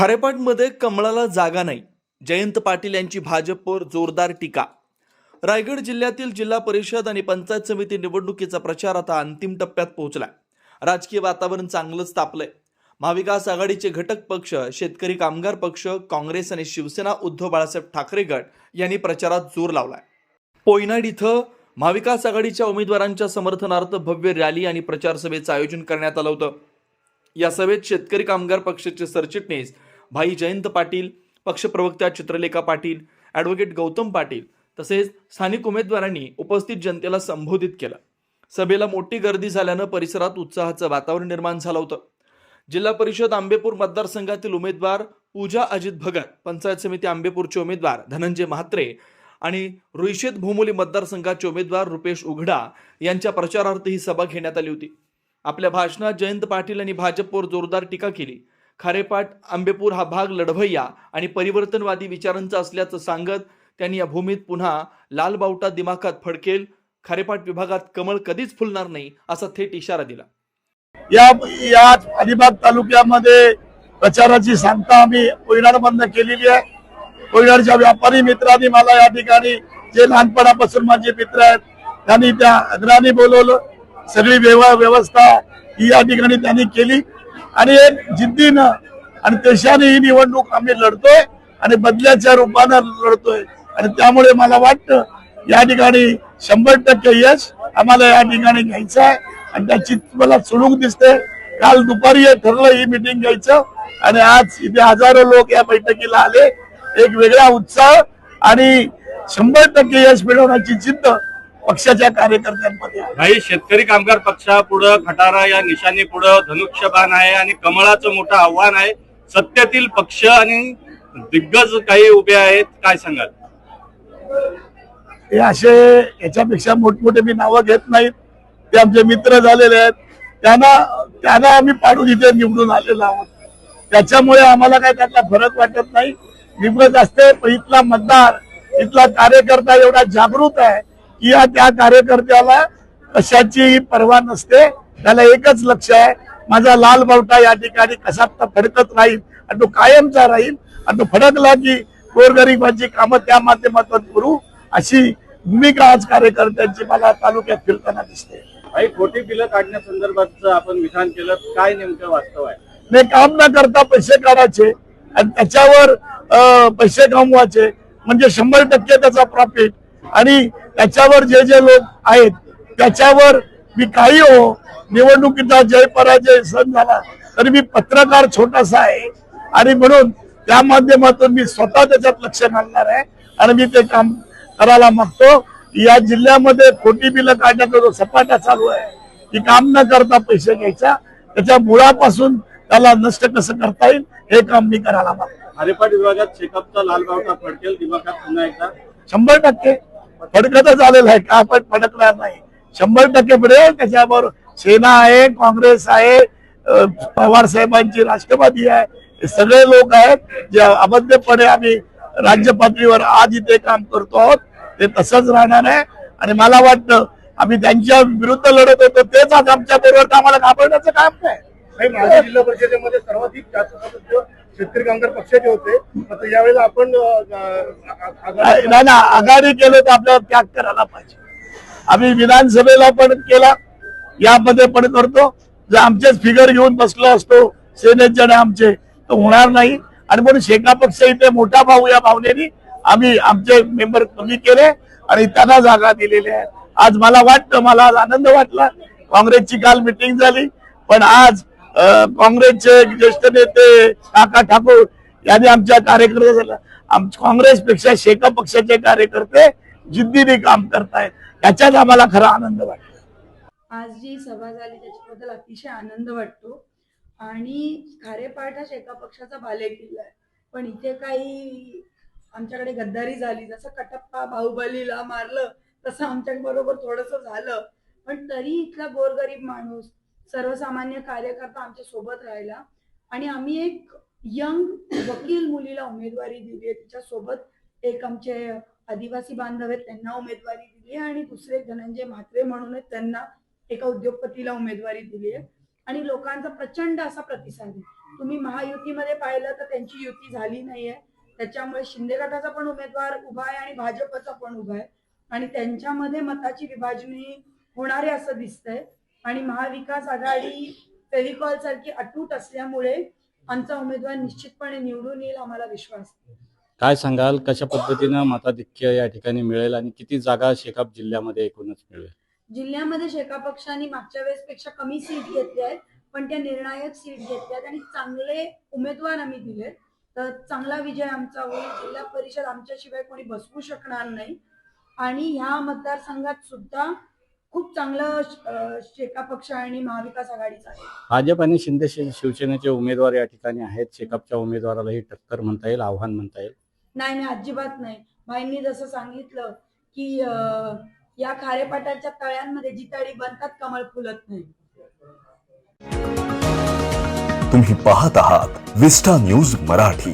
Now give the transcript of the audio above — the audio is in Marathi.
खारेपाटमध्ये कमळाला जागा नाही. जयंत पाटील यांची भाजपवर जोरदार टीका. रायगड जिल्ह्यातील जिल्हा परिषद आणि पंचायत समिती निवडणुकीचा प्रचार आता अंतिम टप्प्यात पोहोचलाय. राजकीय वातावरण चांगलंच तापलंय. महाविकास आघाडीचे घटक पक्ष शेतकरी कामगार पक्ष काँग्रेस आणि शिवसेना उद्धव बाळासाहेब ठाकरे गट यांनी प्रचारात जोर लावलाय. पोयनाड इथं महाविकास आघाडीच्या उमेदवारांच्या समर्थनार्थ भव्य रॅली आणि प्रचार सभेचं आयोजन करण्यात आलं होतं. या सभेत शेतकरी कामगार पक्षाचे सरचिटणीस भाई जयंत पाटील पक्षप्रवक्त्या चित्रलेखा पाटील ॲडव्होकेट गौतम पाटील तसेच स्थानिक उमेदवारांनी उपस्थित जनतेला संबोधित केलं. सभेला मोठी गर्दी झाल्यानं परिसरात उत्साहाचं वातावरण निर्माण झालं होतं. जिल्हा परिषद आंबेपूर मतदारसंघातील उमेदवार पूजा अजित भगत पंचायत समिती आंबेपूरचे उमेदवार धनंजय म्हात्रे आणि रुईशेत भोमोली मतदारसंघाचे उमेदवार रुपेश उघडा यांच्या प्रचारार्थ ही सभा घेण्यात आली होती. आपल्या भाषणात जयंत पाटील यांनी भाजपवर जोरदार टीका केली. खारेपाट आंबेपूर हा भाग लढवय्या आणि परिवर्तनवादी विचारांचा असल्याचं सांगत त्यांनी या भूमीत पुन्हा लाल बावटा दिमाखात फडकेल. खारेपाट विभागात कमळ कधीच फुलणार नाही असा थेट इशारा दिला. या या अलिबाग तालुक्यामध्ये प्रचाराची सांगता आम्ही कोयनाडमधनं केलेली आहे. कोयनाडच्या व्यापारी मित्रांनी मला या ठिकाणी जे लहानपणापासून माझे मित्र आहेत त्यांनी त्या अग्राने बोलवलं. सगळी व्यवस्था ही या ठिकाणी त्यांनी केली. आणि एक जिद्दीनं आणि देशाने ही निवडणूक आम्ही लढतोय आणि बदल्याच्या रूपानं लढतोय. आणि त्यामुळे मला वाटतं या ठिकाणी शंभर टक्के यश आम्हाला या ठिकाणी घ्यायचं आहे. आणि त्याची मला चुणूक दिसते. काल दुपारी हे ठरलं ही मिटिंग घ्यायचं. आणि आज इथे हजारो लोक या बैठकीला आले. एक वेगळा उत्साह आणि शंभर टक्के यश मिळवण्याची जिद्द पक्षाच्या कार्यकर्त्यांमध्ये. काही शेतकरी कामगार पक्षापुढं खटारा या निशाणी पुढं धनुष्यबाण आहे आणि कमळाचं मोठं आव्हान आहे. सत्तेतील पक्ष आणि दिग्गज काही उभे आहेत काय सांगाल? हे असे याच्यापेक्षा मोठमोठे मी नावं घेत नाहीत. ते आमचे मित्र झालेले आहेत. त्यांना त्यांना आम्ही पाडून इथे निवडून आलेलो आहोत. त्याच्यामुळे आम्हाला काय त्यातला फरक वाटत नाही. निवडत असते पण इथला मतदार इथला कार्यकर्ता एवढा जागृत आहे. की या त्या कार्यकर्त्याला कशाची पर्वा नसते त्याला एकच लक्ष आहे माझा लाल बावटा या ठिकाणी कसा फडकत राहील आणि तो कायमचा राहील आणि तो फडकला की गोरगरिबांची कामं त्या माध्यमातून करू अशी भूमिका आज कार्यकर्त्यांची मला तालुक्यात फिरताना दिसते. काही खोटी बिलं काढण्यासंदर्भात आपण विधान केलं काय नेमकं वास्तव आहे? नाही काम न करता पैसे काढायचे आणि त्याच्यावर पैसे कमवायचे म्हणजे शंभर टक्के त्याचा प्रॉफिट आणि त्याच्यावर जे जे लोक आहेत त्याच्यावर मी काही हो निवडणुकीचा जय पराजय सण झाला तरी मी पत्रकार छोटासा आहे. आणि म्हणून त्या माध्यमातून मी स्वतः त्याच्यात लक्ष घालणार आहे. आणि मी ते काम करायला मागतो. या जिल्ह्यामध्ये खोटी बिलं काढण्याचा जो सपाटा चालू आहे की काम न करता पैसे घ्यायचा. त्याच्या मुळापासून त्याला नष्ट कसं करता येईल हे काम मी करायला मागतो. हरिपाट विभागात शेकापचा लाल बावटा फडकेल दिमाखात पुन्हा एकदा. शंभर टक्के. फडकतच आलेलं आहे. का पण फडकणार नाही? शंभर टक्के पडेल त्याच्यावर सेना आहे काँग्रेस आहे पवार साहेबांची राष्ट्रवादी आहे. हे सगळे लोक आहेत जे अबद्धपणे आम्ही राज्य पातळीवर आज इथे काम करतो आहोत. ते तसंच राहणार आहे. आणि मला वाटतं आम्ही त्यांच्या विरुद्ध लढत होतो. तेच आज आमच्या बरोबर आम्हाला घाबरण्याचं काम नाही जिल्हा परिषदेमध्ये सर्वाधिक जास्त शेतकरी कामगार पक्षाचे होते. यावेळेला आपण आघाडी- नाही ना आघाडी केलं तर आपल्याला त्याग करायला पाहिजे. आम्ही विधानसभेला पण केला यामध्ये पण करतो. जर आमचेच फिगर घेऊन बसलो असतो सेनेत जण आमचे तर होणार नाही. आणि म्हणून शेका पक्ष इथे मोठा भाऊ या भावनेनी आम्ही आमचे मेंबर कमी केले आणि त्यांना जागा दिलेल्या आहेत आज मला वाटतं मला आज आनंद वाटला. काँग्रेसची काल मिटिंग झाली पण आज काँग्रेसचे ज्येष्ठ नेते काका ठाकूर यांनी आमच्या कार्यकर्त्याला काँग्रेस काँग्रेसपेक्षा शेका पक्षाचे कार्यकर्ते जिद्दीने काम करतायत. त्याच्यात आम्हाला खरा आनंद वाटतो. आज जी सभा झाली त्याच्याबद्दल अतिशय आनंद वाटतो. आणि खारेपाठ हा शेका पक्षाचा बालेकिल्ला आहे. पण इथे काही आमच्याकडे गद्दारी झाली जसं कटप्पा बाहुबलीला मारलं तसं आमच्या बरोबर थोडस झालं. पण तरी इथला गोरगरीब माणूस सर्वसामान्य कार्यकर्ता आमच्यासोबत राहिला आणि आम्ही एक यंग वकील मुलीला उमेदवारी दिली आहे तिच्यासोबत एक आमचे आदिवासी बांधव आहेत त्यांना उमेदवारी दिली आहे आणि दुसरे धनंजय म्हात्रे म्हणून त्यांना एका उद्योगपतीला उमेदवारी दिली आहे आणि लोकांचा प्रचंड असा प्रतिसाद आहे. तुम्ही महायुतीमध्ये पाहिलं तर त्यांची युती झाली नाहीये. त्याच्यामुळे शिंदे गटाचा पण उमेदवार उभा आहे आणि भाजपचा पण उभा आहे. आणि त्यांच्यामध्ये मताची विभाजणी होणार आहे असं दिसतंय. आणि महाविकास आघाडी फेविकॉल सारखी अटूट असल्यामुळे आमचा उमेदवार निश्चितपणे निवडून येईल आम्हाला विश्वास. काय सांगाल? कशा पद्धतीनं मताधिक्य या ठिकाणी मिळेल आणि किती जागा शेकाप जिल्ह्यामध्ये एकूणच मिळेल? जिल्ह्यामध्ये शेका पक्षाने मागच्या वेळेस पेक्षा कमी सीट घेतल्या आहेत पण त्या निर्णायक सीट घेतल्या आहेत आणि चांगले उमेदवार आम्ही दिलेत तर चांगला विजय आमचा होईल जिल्हा परिषद आमच्याशिवाय कोणी बसवू शकणार नाही. आणि ह्या मतदारसंघात सुद्धा खूप चांगलं शेका पक्ष आणि महाविकास आघाडीचा आहे. भाजप आणि शिंदे शिवसेनेचे उमेदवार या ठिकाणी आहेत. शेकापच्या उमेदवारालाही टक्कर म्हणता येईल आव्हान म्हणता येईल. नाही नाही अजिबात नाही. भाईंनी जसं सांगितलं की अं, या खारेपाटाच्या तळ्यांमध्ये जिताडी बनतात कमळ फुलत नाही. तुम्ही पाहत आहात विस्टा न्यूज मराठी.